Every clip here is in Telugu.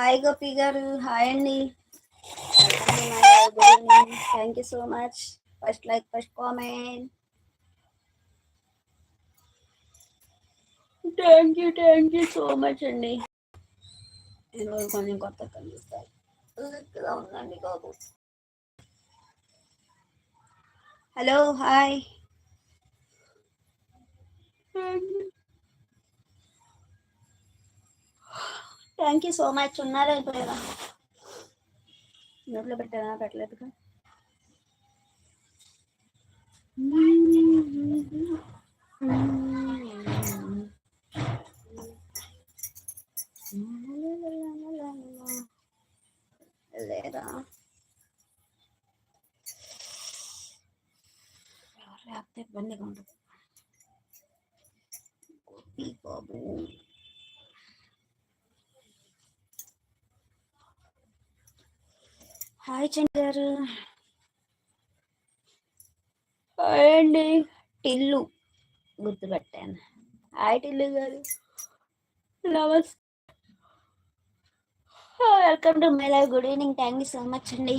హాయ్ గోపి గారు హాయ్ అండి thank you so much first like first comment thank you thank you so much అండి ఈరోజు కొంచెం కొత్త కనిపిస్తాయి ఇలా ఉందండి బాబు hello hi thank you thank you so much ఉన్నారా అయిపోయారా నోట్లో పెట్టారా పెట్టలేదుగా. లేదా? ఎవరు లేకపోతే ఇబ్బందిగా ఉంటుంది. బాబు హాయ్ చండి గారు హాయ్ అండి టిల్లు గుర్తుపెట్టాను. హాయ్ టిల్లు గారు. నమస్తే welcome to my live. Good evening. Thank you so much అండి.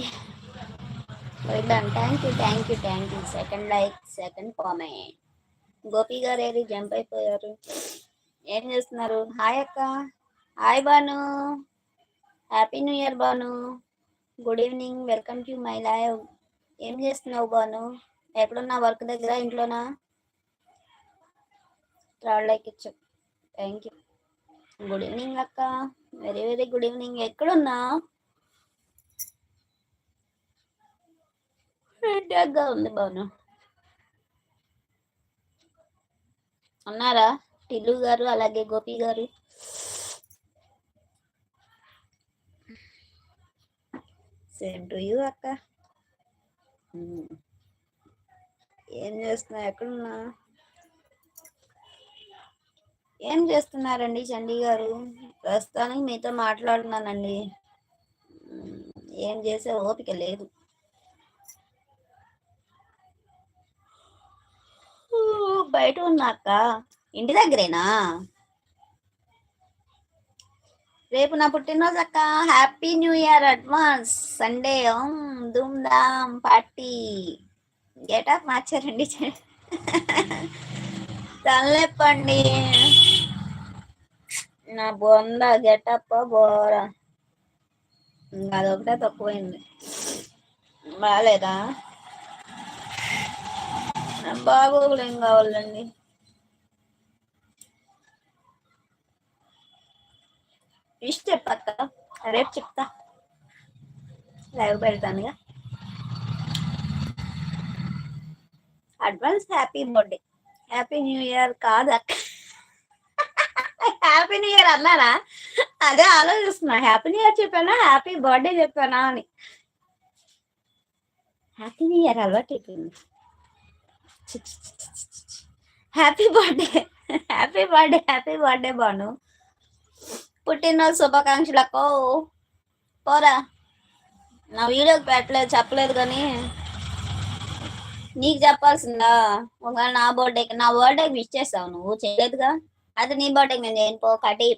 Welcome thank you thank you thank you. Second like second comment. Gopi garu ఏది జంప్ అయిపోయారు? ఏం చేస్తున్నారు? హాయ్ అక్క. Hi Banu. Happy new year Banu. Good evening welcome to my live ఏం చేస్తున్నావు బాను? ఎక్కడున్నా వర్క్ దగ్గర? ఇంట్లోనా? థర్డ్ లైక్ ఇచ్చు థ్యాంక్ యూ గుడ్ ఈవినింగ్ అక్క. వెరీ వెరీ గుడ్ ఈవినింగ్ ఎక్కడున్నా గా ఉంది బాను. ఉన్నారా? టిల్లు గారు అలాగే గోపి గారు. సేమ్ టు యూ అక్క. ఏం చేస్తున్నా ఎక్కడున్నా? ఏం చేస్తున్నారండి చండీ గారు? ప్రస్తుతానికి మీతో మాట్లాడుతున్నానండి. ఏం చేసే ఓపిక లేదు. బయట ఉన్నా అక్క. ఇంటి దగ్గరేనా? రేపు నా పుట్టినరోజు అక్క. Happy new year advance Sunday ధూమ్ ధామ్ పార్టీ గెటప్ మార్చారండి. తలనొప్పండి. నా బొంద గెటప్ బోర. ఇంకా అదొకటే తక్కువైంది. బాగాలేదా బాగోగులు ఏం కావాలండి? విష్ చెప్పక్క రేపు చెప్తా. Live పెడతానుగా. Advance happy birthday happy new year కాదు అక్క. హ్యాపీ న్యూ ఇయర్ అన్నారా అదే ఆలోచిస్తున్నా. హ్యాపీ న్యూ ఇయర్ చెప్పానా? హ్యాపీ బర్త్డే చెప్పానా అని. హ్యాపీ న్యూ ఇయర్ అలవాటు అయిపోయింది. Happy birthday happy birthday happy birthday Banu. పుట్టినరోజు శుభాకాంక్షలకు. పోరా. నా వీడియోకి పెట్టలేదు చెప్పలేదు కానీ నీకు చెప్పాల్సిందా? ఒకవేళ నా బర్త్డేకి నా బర్త్డేకి విష్ చేస్తావు నువ్వు చేయలేదుగా? అది నీ బర్త్డేకి నేను చేయను పో కటి.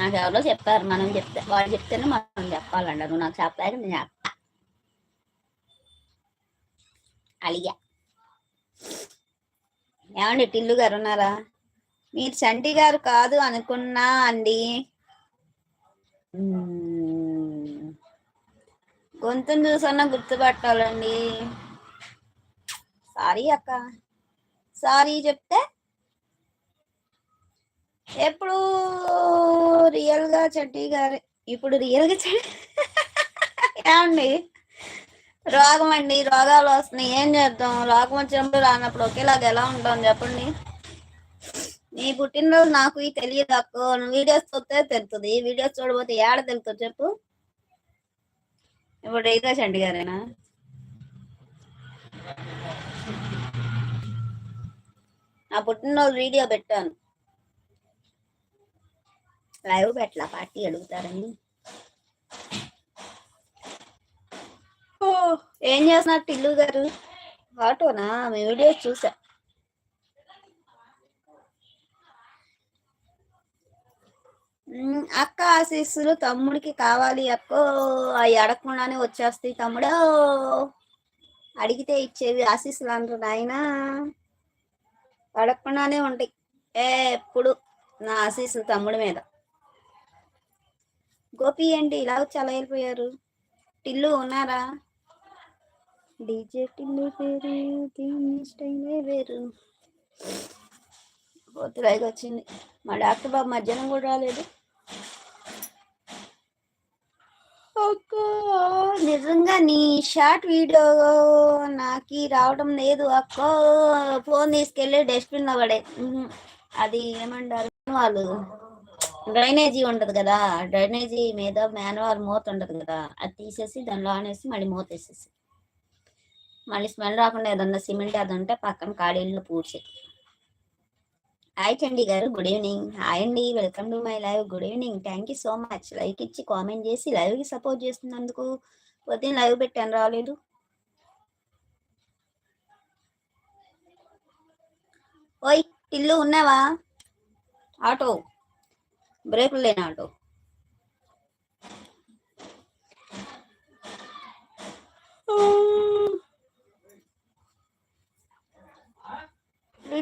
నాకు ఎవరో చెప్పారు మనం చెప్తే వాళ్ళు చెప్తేనే మనం చెప్పాలంట నువ్వు నాకు చెప్పలేక నేను చెప్తా అలిగా. ఏమండి టిల్లు గారు ఉన్నారా? మీరు చంటి గారు కాదు అనుకున్నా అండి. గొంతును చూసన్నా గుర్తుపట్టాలండి. సారీ అక్క. సారీ చెప్తే ఎప్పుడు రియల్గా చంటి గారు. ఇప్పుడు రియల్గా ఏమండి? రోగం అండి రోగాలు వస్తున్నాయి. ఏం చేద్దాం? రోగం వచ్చినప్పుడు రానప్పుడు ఒకేలాగా ఎలా ఉంటాం చెప్పండి? నీ పుట్టినరోజు నాకు ఇది తెలియదు అక్కో. నువ్వు వీడియోస్ చూస్తే తెలుస్తుంది. వీడియోస్ చూడబోతే ఏడ తెలుస్తుంది చెప్పు. ఇప్పుడు రైతా చండి గారేనా? నా పుట్టినరోజు వీడియో పెట్టాను. లైవ్ పెట్టలా పార్టీ అడుగుతారని. ఓ ఏం చేస్తున్నారు టిల్లు గారు? ఆటోనా? మీ వీడియోస్ చూసా. అక్క ఆశీస్సులు తమ్ముడికి కావాలి అక్కో. అవి అడగకుండానే వచ్చేస్తాయి తమ్ముడు. అడిగితే ఇచ్చేవి ఆశీస్సులు అంటారు ఆయన అడగకుండానే ఉంటాయి. ఎప్పుడు నా ఆశీస్సులు తమ్ముడి మీద. గోపి ఏంటి ఇలా వచ్చి అలా వెళ్ళిపోయారు? టిల్లు ఉన్నారా? డీజే టిల్లు పేరు దీని స్టైలే వేరు. పోతురాయికి వచ్చింది. మా డాక్టర్ బాబు మధ్యాహ్నం కూడా రాలేదు. నిజంగా నీ షార్ట్ వీడియో నాకు రావడం లేదు అక్కో. ఫోన్ తీసుకెళ్ళి డస్ట్బిన్లో పడే అది ఏమంటారు వాళ్ళు? డ్రైనేజీ ఉండదు కదా. డ్రైనేజీ మీద మాన్యువల్ మూత ఉండదు కదా. అది తీసేసి దానిలో ఆనేసి మళ్ళీ మూత వేసేసి. మళ్ళీ స్మెల్ రాకుండా ఏదన్నా సిమెంట్ అది ఉంటే పక్కన ఖాళీల్లో పూడ్చేది. Hi Chandi garu. Good evening hi అండి welcome to my live good evening thank you so much like ఇచ్చి కామెంట్ చేసి లైవ్కి సపోర్ట్ చేస్తున్నందుకు పొద్దున్న లైవ్ పెట్టాను రాలేదు. ఓయ్ ఇల్లు ఉన్నావా? ఆటో. బ్రేకులు లేని ఆటో.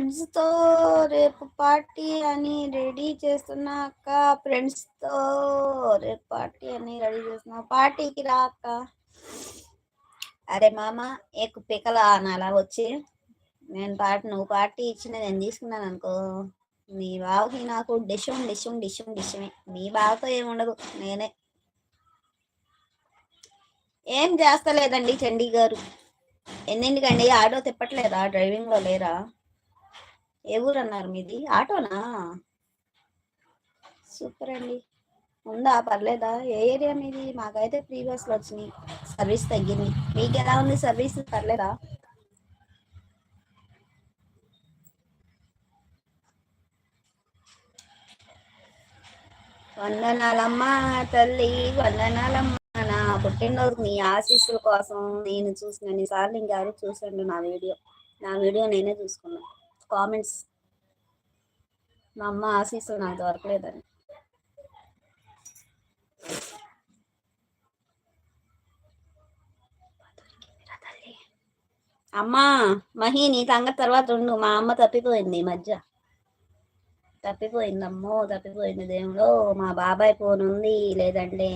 ఫ్రెండ్స్తో రేపు పార్టీ అని రెడీ చేస్తున్నా అక్క. ఫ్రెండ్స్తో రేపు పార్టీ అని రెడీ చేస్తున్నా. పార్టీకి రా అక్క. అరే మామ ఏకు పికల అలా వచ్చి? నేను పార్టీ నువ్వు పార్టీ ఇచ్చిన నేను తీసుకున్నాను అనుకో. మీ బావకి నాకు డిషం డిషం డిషం డిషమే. మీ బావతో ఏముండదు నేనే. ఏం చేస్తలేదండి చండీ గారు ఎన్నింటికండి? ఆటో తిప్పట్లేదా? డ్రైవింగ్లో లేరా? ఏ ఊరు అన్నారు మీది? ఆటోనా? సూపర్ అండి. ఉందా? పర్లేదా? ఏ ఏరియా మీది? మాకైతే ఫ్రీ బస్సులు వచ్చినాయి. సర్వీస్ తగ్గింది. మీకు ఎలా ఉంది సర్వీస్? పర్లేదా? వందనాలమ్మా తల్లి వందనాలమ్మా నా పుట్టినరోజు మీ ఆశీస్సుల కోసం నేను చూసిన సార్లు ఇంకెవరు చూసండి నా వీడియో. నా వీడియో నేనే చూసుకున్నాను కామెంట్స్ మా అమ్మ ఆశీస్సులు నాకు దొరకలేదని. అమ్మా మహి నీ సంగతి తర్వాత ఉండు. మా అమ్మ తప్పిపోయింది ఈ మధ్య. తప్పిపోయిందమ్మో తప్పిపోయింది దేవుడు. మా బాబాయ్ ఫోన్ ఉంది లేదంటే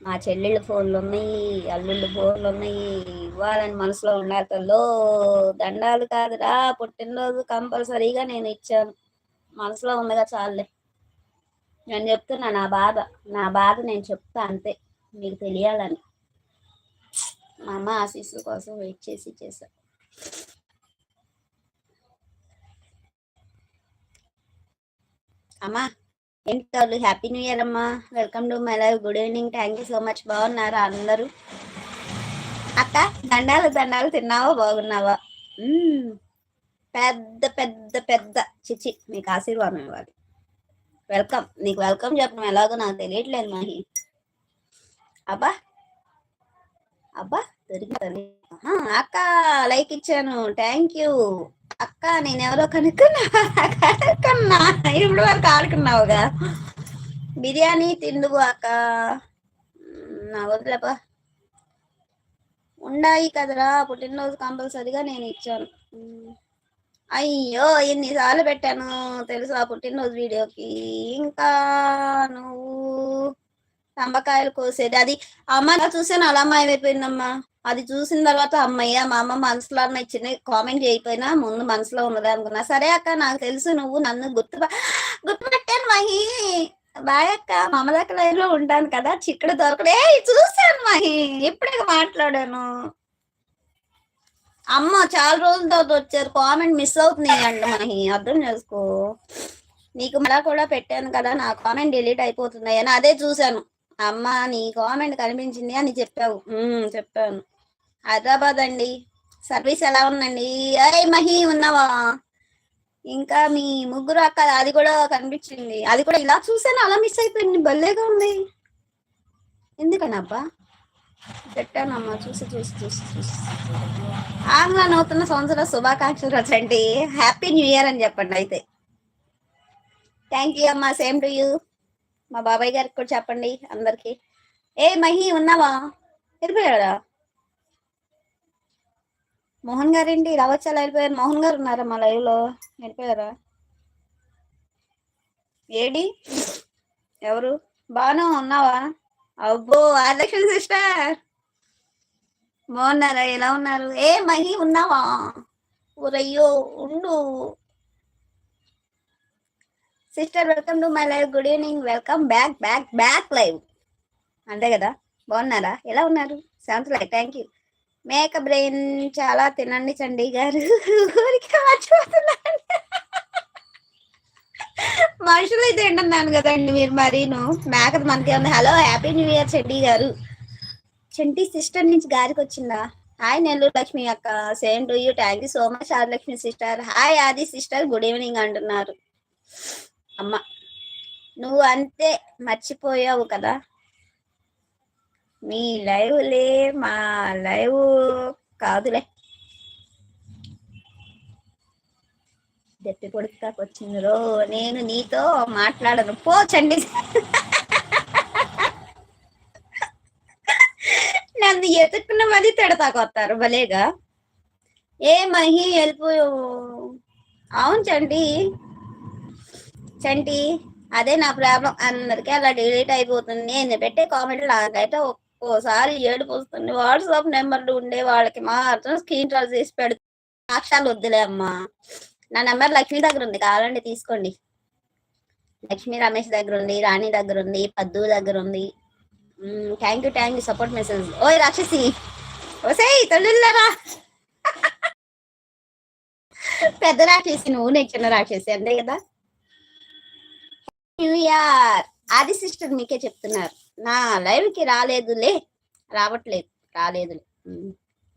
మా చెల్లెళ్ళ ఫోన్లు ఉన్నాయి అల్లుళ్ళ ఫోన్లు ఉన్నాయి ఇవ్వాలని మనసులో ఉండాలి దండాలు కాదురా పుట్టినరోజు కంపల్సరీగా నేను ఇచ్చాను. మనసులో ఉందిగా చాలులే. నేను చెప్తున్నా నా బాధ నా బాధ నేను చెప్తా అంతే. మీకు తెలియాలని. మా అమ్మ ఆశీస్సుల కోసం వెయిట్ చేసి చేశా అమ్మా. ఏంటి తోలు హ్యాపీ న్యూ ఇయర్ అమ్మా. Welcome to my life good evening thank you so much బాగున్నారా అందరూ? అక్క దండాలు దండాలు తిన్నావా? బాగున్నావా? పెద్ద పెద్ద పెద్ద. చిచి మీకు ఆశీర్వాదం ఇవ్వాలి. వెల్కమ్ నీకు వెల్కమ్ చెప్పడం ఎలాగో నాకు తెలియట్లేదు మహి అబ్బా అబ్బా దొరికింది అక్క లైక్ ఇచ్చాను. Thank you. అక్క నేను ఎవరో కనుక్కున్నా. కనుక్కున్నా. ఇప్పుడు వరకు ఆడుకున్నావుగా. బిర్యానీ తిండువు అక్క. నా వదిలేపా. ఉండాయి కదరా పుట్టినరోజు కంపల్సరిగా నేను ఇచ్చాను. అయ్యో ఎన్నిసార్లు పెట్టాను తెలుసా పుట్టినరోజు వీడియోకి. ఇంకా నువ్వు సంబకాయలు కోసేది. అది అమ్మ చూసాను అలా మాయమైపోయిందమ్మా అది చూసిన తర్వాత అమ్మయ్య మా అమ్మ మనసులో అన్న ఇచ్చిన కామెంట్ చేయకపోయినా ముందు మనసులో ఉన్నది అనుకున్నా. సరే అక్క నాకు తెలుసు నువ్వు నన్ను గుర్తు గుర్తుపెట్టాను మహి. బాయ్ అక్క మా దగ్గర లైన్లో ఉంటాను కదా. చిక్కడ దొరకడే. చూసాను మహి. ఇప్పుడే మాట్లాడాను. అమ్మ చాలా రోజుల తర్వాత వచ్చారు. కామెంట్ మిస్ అవుతున్నాయి అంట మహి. అర్థం చేసుకో. నీకు మళ్ళా కూడా పెట్టాను కదా. నా కామెంట్ డిలీట్ అయిపోతున్నాయి అని అదే చూశాను. అమ్మ నీ కామెంట్ కనిపించింది అని చెప్పావు. చెప్పాను. హైదరాబాద్ అండి. సర్వీస్ ఎలా ఉందండి? అయ్ మహి ఉన్నావా? ఇంకా మీ ముగ్గురు అక్క అది కూడా కనిపించింది. అది కూడా ఇలా చూసాను అలా మిస్ అయిపోయింది. భలేగా ఉంది. ఎందుకని అబ్బా? పెట్టానమ్మా చూసి చూసి చూసి చూసి. ఆంగ్ల నూతన సంవత్సర శుభాకాంక్షలు వచ్చండి హ్యాపీ న్యూ ఇయర్ అని చెప్పండి అయితే. థ్యాంక్ యూ అమ్మా సేమ్ టు యూ మా బాబాయ్ గారికి కూడా చెప్పండి అందరికి. ఏ మహి ఉన్నావా? వెళ్ళిపోయాడా? మోహన్ గారు ఏంటి? రావచ్చా వెళ్ళిపోయారు మోహన్ గారు ఉన్నారా మా లైవ్లో వెళ్ళిపోయారా? ఏడి? ఎవరు? బాను ఉన్నావా? అబ్బో ఆదర్శన్ సిస్టర్. బాగున్నారా? ఎలా ఉన్నారు? ఏ మహి ఉన్నావా? ఊరయ్యో ఉండు. Sister welcome to my live good evening welcome back back back live అంతే కదా? బాగున్నారా? ఎలా ఉన్నారు? శాంతి లైవ్ థ్యాంక్ యూ మేక బ్రెయిన్ చాలా తినండి చండీ గారు. ఊరికి మర్చిపోతున్నాను. మనుషులు అయితే తింటున్నాను కదండి మీరు మరీను. మేకది మనకి ఉంది. హలో హ్యాపీ న్యూ ఇయర్ చెడ్డీ గారు. చంటి సిస్టర్ నుంచి గారికి వచ్చిందా? హాయ్ నెల్లూరు లక్ష్మి అక్క. Same to you thank you so much Adilakshmi sister hi Adi sister good evening అంటున్నారు. అమ్మ నువ్వు అంతే మర్చిపోయావు కదా. మీ లైవ్లే మా లైవ్ కాదులే. దెప్పి పొడుపుతాకు వచ్చింది రో నేను నీతో మాట్లాడను. పోచండి నన్ను ఎతుక్కున్న మళ్ళీ తిడతాకు వస్తారు భలేగా. ఏ మహి వెళ్ళిపోయావు. అవును చంటి చంటి అదే నా ప్రాబ్లం. అందరికీ అలా డిలీట్ అయిపోతుంది. నేను పెట్టే కామెంట్లు నాకైతే ఒక్కోసారి ఏడుపు వస్తుంది. వాట్సాప్ నెంబర్లు ఉండే వాళ్ళకి మాత్రం స్క్రీన్ షాట్ చేసి పెడుతుంది సాక్ష్యాలు వద్దులే అమ్మా. నా నెంబర్ లక్ష్మి దగ్గర ఉంది. కావాలండి తీసుకోండి. లక్ష్మీ రమేష్ దగ్గర ఉంది రాణి దగ్గర ఉంది పద్దు దగ్గర ఉంది. Thank you thank you support message ఓయ్ రాక్షసి. ఓసేయ్ తొలిల్లరా పెద్ద రాక్షసి నువ్వు నేను చిన్న రాక్షసి అంతే కదా? న్యూ ఇయర్ ఆది సిస్టర్ మీకే చెప్తున్నారు. నా లైవ్కి రాలేదులే. రావట్లేదు. రాలేదులే.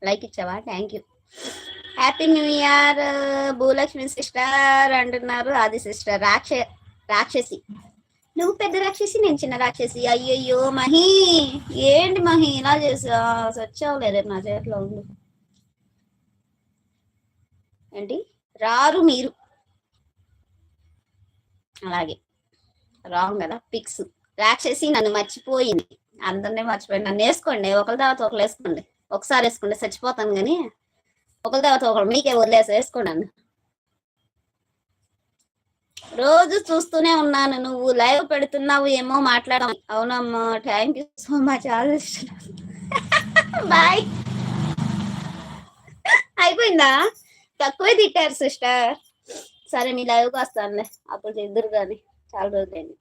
లైక్ ఇచ్చావా? Thank you happy new year Bhulakshmi sister అంటున్నారు ఆది సిస్టర్. రాక్ష రాక్షసి. నువ్వు పెద్ద రాక్షసి నేను చిన్న రాక్షసి. అయ్యయ్యో మహి. ఏంటి మహి? ఇలా చేసా? సచ్చావులేదే నా చేతిలో ఉండు. ఏంటి? రారు మీరు. అలాగే. రాంగ్ కదా పిక్స్. రాక్షసి నన్ను మర్చిపోయింది. అందరినీ మర్చిపోయింది. నన్ను వేసుకోండి ఒకరి తర్వాత ఒకరు వేసుకోండి. ఒకసారి వేసుకోండి చచ్చిపోతాను కానీ ఒకరి తర్వాత ఒకరు మీకే వదిలేసి వేసుకోండి రోజు చూస్తూనే ఉన్నాను నువ్వు లైవ్ పెడుతున్నావు ఏమో మాట్లాడడం. అవునమ్మా thank you so much bye అయిపోయిందా? తక్కువే తిట్టారు సిస్టర్ సరే మీ లైవ్కి వస్తానులే. అప్పుడు ఇద్దరు కానీ చాలా రోజులైంది.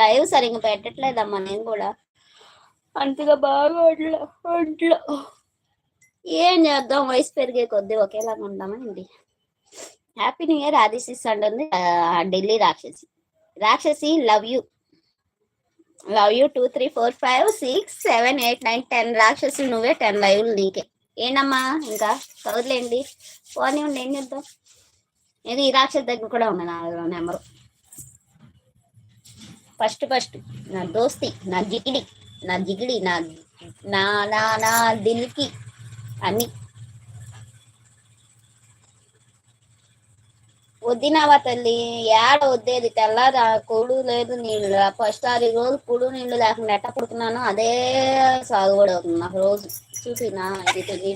లైవ్ సరిగ్గా పెట్టట్లేదమ్మా నేను కూడా. అంతగా బాగా ఒంట్లో ఒంట్లో ఏం చేద్దాం వయసు పెరిగే కొద్దీ ఒకేలాగా ఉందామండి హ్యాపీ న్యూ ఇయర్ ఆదిశిస్ అంటుంది ఢిల్లీ రాక్షసి. రాక్షసి love you love you two three four five six seven eight nine ten రాక్షసి నువ్వే టెన్ లైవ్లు నీకే. ఏంటమ్మా ఇంకా? చదువులేండి పోనీ ఉండి ఏం చేద్దాం? ఇది ఈ రాక్షసి దగ్గర కూడా ఉంది నా నెంబరు. First first. నా దోస్తి నా జిగిడి నా జిగిడి నా నా నా నా దిల్కి అన్ని వద్దినావా తల్లి ఏడ వద్దేది? తెల్లారా కొడు లేదు నీళ్ళు. ఫస్ట్ ఆరు రోజు కుడు నీళ్ళు లేకుండా ఎట్ట పుడుతున్నాను అదే సాగుబడి అవుతుంది నాకు రోజు. చూసినా ఇది తిరిగి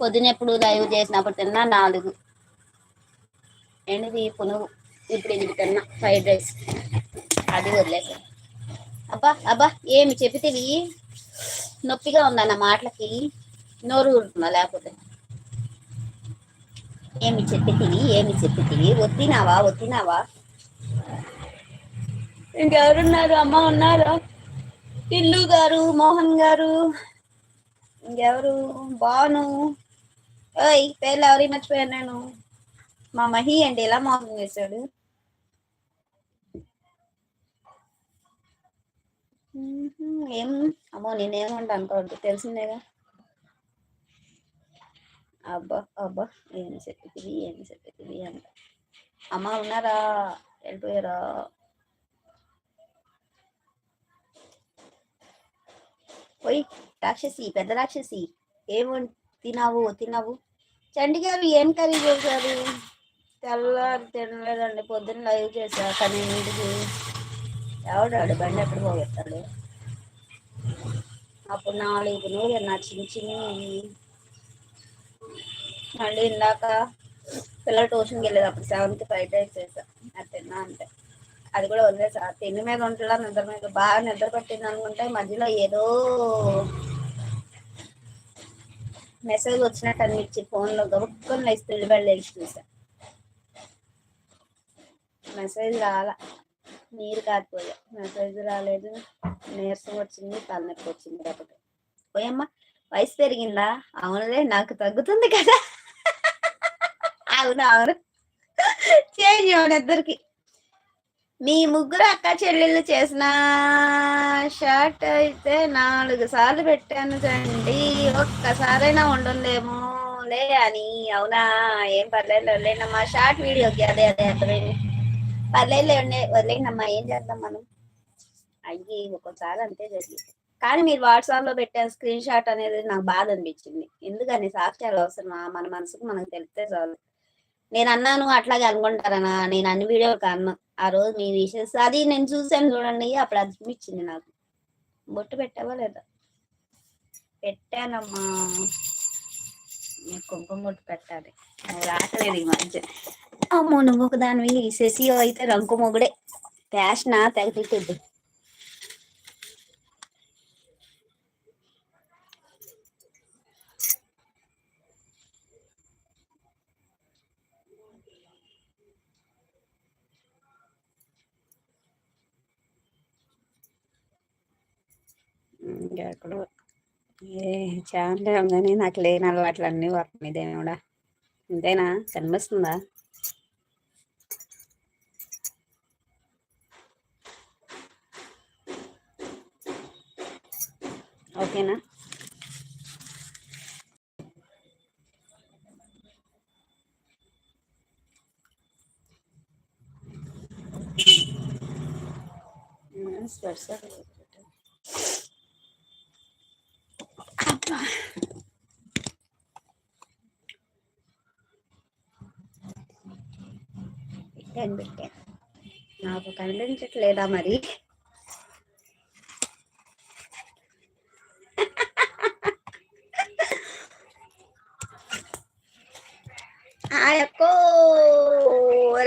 పొద్దునెప్పుడు లైవ్ చేసినప్పుడు తిన్నా నాలుగు. ఎనిమిది పునుగు ఇప్పుడు ఇది తిన్నా ఫ్రైడ్ రైస్ అది వదిలేసా. అబ్బా అబ్బా ఏమి చెప్పితివి నొప్పిగా ఉందన్న మాటలకి? నోరు ఊరుతున్నా లేకపోతే? ఏమి చెప్పితివి ఏమి చెప్పితివి వద్దినావా వద్దినావా ఇంకెవరున్నారు? అమ్మ ఉన్నారా? టిల్లు గారు మోహన్ గారు. ఇంకెవరు? బాను ఓయ్ పేర్లు ఎవరి మర్చిపోయాను నేను? మా మహి అండి ఎలా మోసం చేశాడు? ఏం? అమ్మో నేనేమంటా అనుకోవద్దు తెలిసిందేగా? అబ్బా అబ్బా ఏం చెప్పేది ఏం చెప్పేది అంట. అమ్మ ఉన్నారా? వెళ్ళిపోయారా? పోయి రాక్షసి పెద్ద రాక్షసి. ఏమో తినావు తినావు చండి గారు ఏం కర్రీ చేశారు? తెల్లారు తినలేదండి పొద్దున్న లైవ్ చేశారు కానీ ఇంటికి ఎవడాడు బండి ఎక్కడ పోగొట్టాడు? అప్పుడు నాలుగు నూరు నా చిన్న చిన్ని మళ్ళీ ఇందాక పిల్లలు ట్యూషన్కి వెళ్ళేది అప్పుడు సెవెంత్ ఫ్రైడ్ రైస్ చేసా అది తిన్నా అంతే. అది కూడా వదిలేసా తిండి మీద ఉంటుందా నిద్ర మీద బాగా నిద్ర పట్టింది అనుకుంటే మధ్యలో ఏదో మెసేజ్ వచ్చినట్టు అనిపించి ఫోన్లో గబుక్కుని లేచి పిల్లిబడి లేచి చూసా మెసేజ్ రాలా. నీరు కాకపోయా. మెసేజ్ రాలేదు. నీరసం వచ్చింది తలనొప్పి వచ్చింది కాబట్టి. పోయమ్మ వయసు పెరిగిందా? అవునులే నాకు తగ్గుతుంది కదా. అవును అవును. చేంజ్ అవును ఇద్దరికి మీ ముగ్గురు అక్క చెల్లెళ్ళు చేసిన షర్ట్ అయితే నాలుగు సార్లు పెట్టాను చండి ఒక్కసారైనా ఉండుందేమో లే అని. అవునా? ఏం పర్లేదు లేనమ్మా షార్ట్ వీడియోకి అదే అదే అర్థమైంది. పర్లేదు ఉండే వదిలేనమ్మా ఏం చేద్దాం మనం? అయ్యి ఒక్కోసారి అంతే జరిగింది. కానీ మీరు వాట్సాప్లో పెట్టిన స్క్రీన్ షాట్ అనేది నాకు బాధ అనిపించింది. ఎందుకని సాక్ష్యాలు అవసరమా? మన మనసుకు మనకు తెలిస్తే చాలు. నేను అన్నాను అట్లాగే అనుకుంటారనా? నేను అన్ని వీడియోలు కాను ఆ రోజు మీ విషయస్ అది నేను చూసాను చూడండి అప్పుడు అనిపించింది నాకు. బొట్టు పెట్టావా లేదా? పెట్టానమ్మా. కుంకుమ బొట్టు పెట్టాలి. నువ్వు రాకలేదు ఈ మధ్య. అమ్మో నువ్వు ఒక దానివి శశి అయితే రంకు మొగుడే. ఫ్యాషనా? తెగ తిట్టుద్ది ఎక్కడో ఏ ఛానల్ కానీ నాకు లేని అలవాట్లు అన్నీ వస్తున్నాయి దేవుడా ఇంతేనా? కనిపిస్తుందా? ఓకేనా? స్పెట్స్ పెట్టాను పెట్టాను. నాకు కనిపించట్లేదా మరి? ఆయక్కో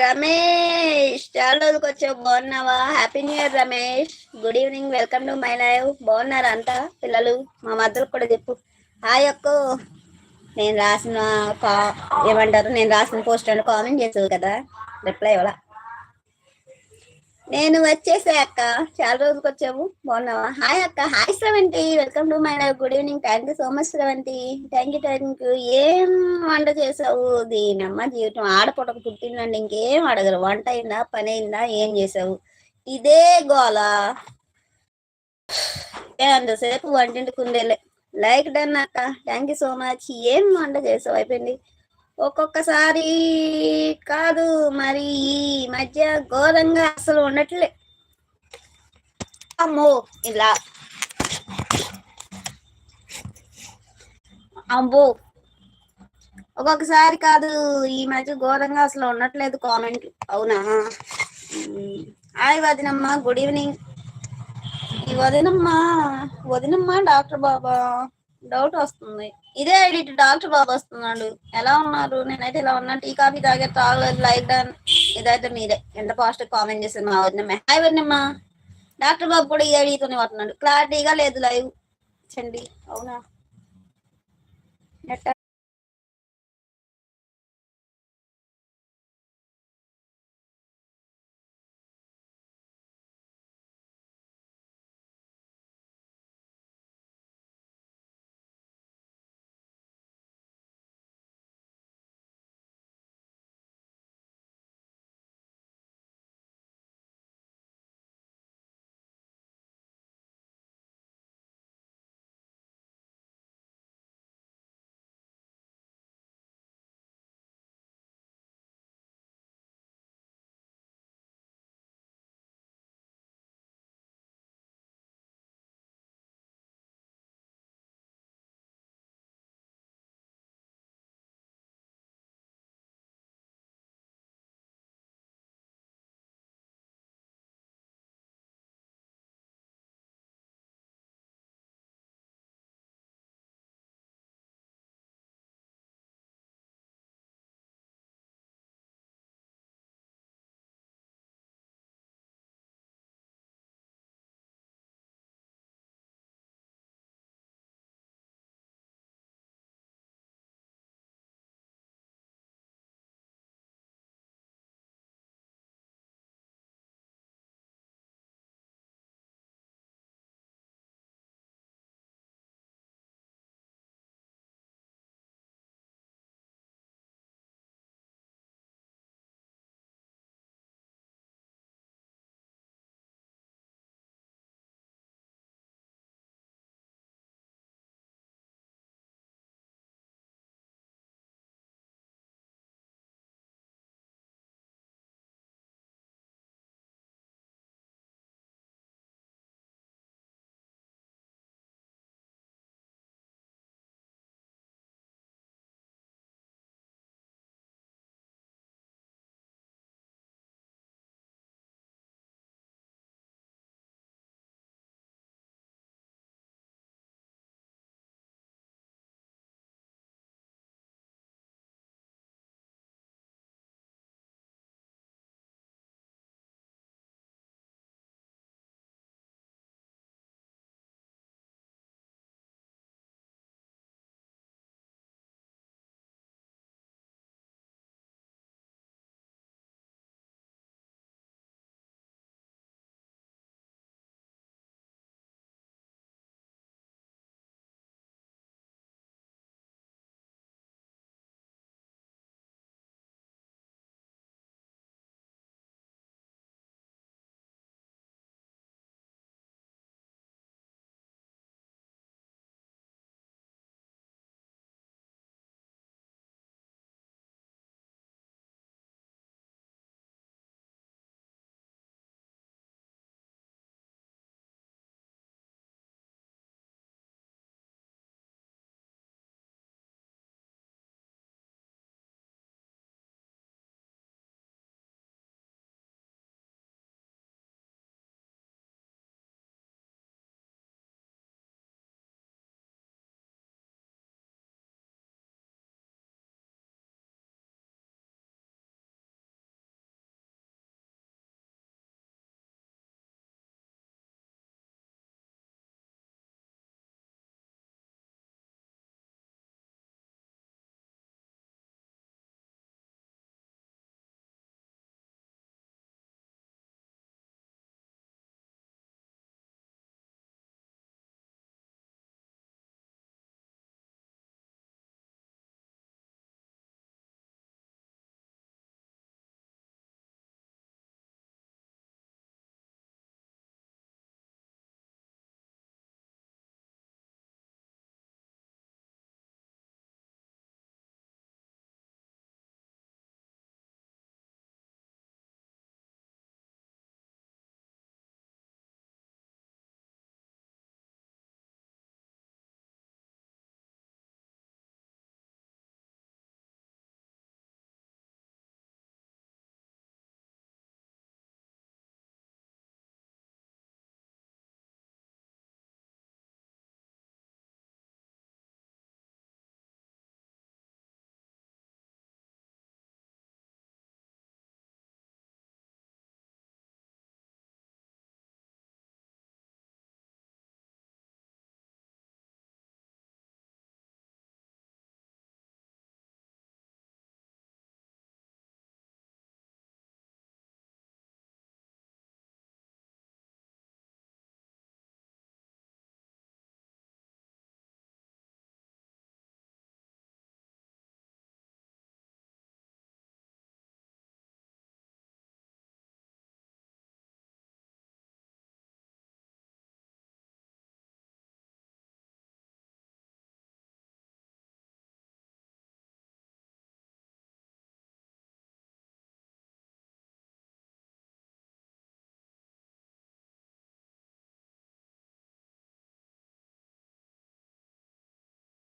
రమేష్ చాలా రోజులకు వచ్చావు బాగున్నావా happy new year Ramesh good evening welcome to my live బాగున్నారా అంతా పిల్లలు మా మద్దలకు కూడా చెప్పు హాయ్ నేను రాసిన కా ఏమంటారు? నేను రాసిన పోస్ట్ అని కామెంట్ చేసావు కదా. రిప్లై ఇవ్వాల? నేను వచ్చేసా అక్క. చాలా రోజులకు వచ్చావు బాగున్నావా? హాయ్ అక్క. Hi Sravanthi welcome to my live good evening thank you so much Sravanthi thank you thank you ఏం వంట చేసావు? దీనమ్మ జీవితం. ఆడపొటకు పుట్టిందండి. ఇంకేం అడగరు. వంట అయిందా? పని అయిందా? ఏం చేసావు? ఇదే గోల. అంతసేపు వంటింటి కుందేలే. లైక్ డన్ అక్క. థ్యాంక్ యూ సో మచ్ ఏం వంట చేసావు? అయిపోయింది. ఒక్కొక్కసారి కాదు మరి ఈ మధ్య ఘోరంగా అసలు ఉండట్లే. అమ్మో ఇలా. అమ్మో. ఒక్కొక్కసారి కాదు ఈ మధ్య ఘోరంగా అసలు ఉండట్లేదు కామెంట్ అవునా? హాయ్ వదినమ్మ గుడ్ ఈవినింగ్ ఈ వదినమ్మ వదినమ్మ డాక్టర్ బాబా. డౌట్ వస్తుంది. ఇదే ఐడి డాక్టర్ బాబు వస్తున్నాడు. ఎలా ఉన్నారు? నేనైతే ఇలా ఉన్నా. టీ కాఫీ తాగే తాగలేదు లైక్ డన్ ఇదైతే మీరే. ఎంత పాస్ట్ కామెంట్ చేసింది మా వదినమ్మ. హాయ్ వదినమ్మ. డాక్టర్ బాబు కూడా ఈ ఐడితోనే వస్తున్నాడు. క్లారిటీగా లేదు లైవ్ చండి అవునా?